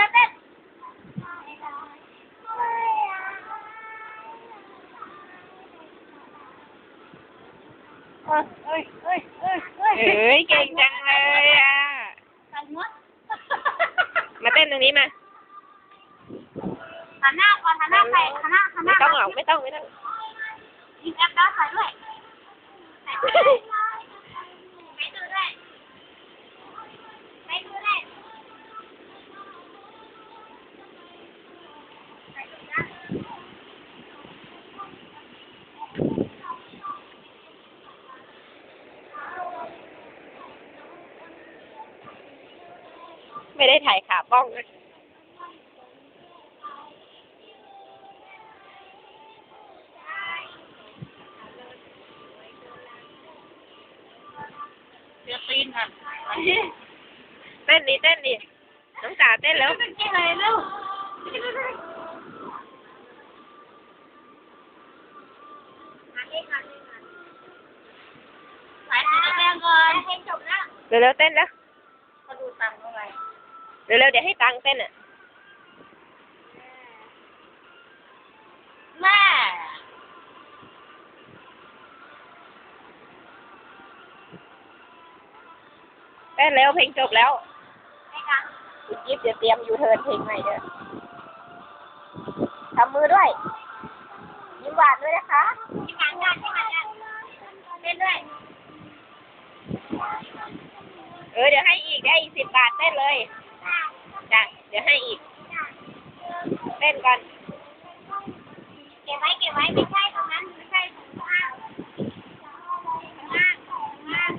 ล้วเต้นเอ้ยเก่งจังเลยอะมาเต้นตรงนี้มาหันหน้าก่อนหันหน้าใครหันหน้าหันหไม่น้าต้องหรอกไม่ต้องไม่ต้อง อีกแอปแล้วใส่ด้วย ไม่ได้ถ่ายขาป้องนะเดี๋ยวตีนค่ะเต้นดิเต้นดิน้องจ๋าเต้นแล้วเป็นอะไรเร็วสายสีแดงก่อนเพลงจบแล้วเร็วๆเต้นแล้วมาดูตังค์เท่าไหร่ เร็วๆเดี๋ยวให้ตังค์เต้นอะแม่เต้นเร็วเพลงจบแล้วไม่คะอีกยิบเดี๋ยวเตรียมยูเทิร์นเพลงใหม่เด้อทำมือด้วย ยิ้มหวานด้วยนะคะมีงานงานที่งานงานเล่นด้วย เออเดี๋ยวให้อีกได้อีกสิบบาทเต้นเลย จ้ะเดี๋ยวให้อีกเต้นก่อนเก็บไว้เก็บไว้ไม่ใช่ตรงนั้นไม่ใช่ข้างล่างข้างล่างข้างล่าง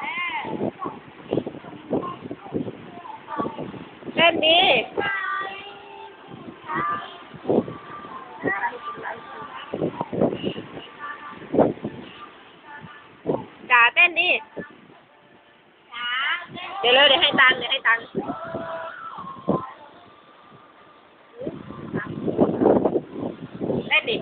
เออเต้นดี เดี๋ยวให้ตังเดี๋ยวให้ตังเล่นด้ดิน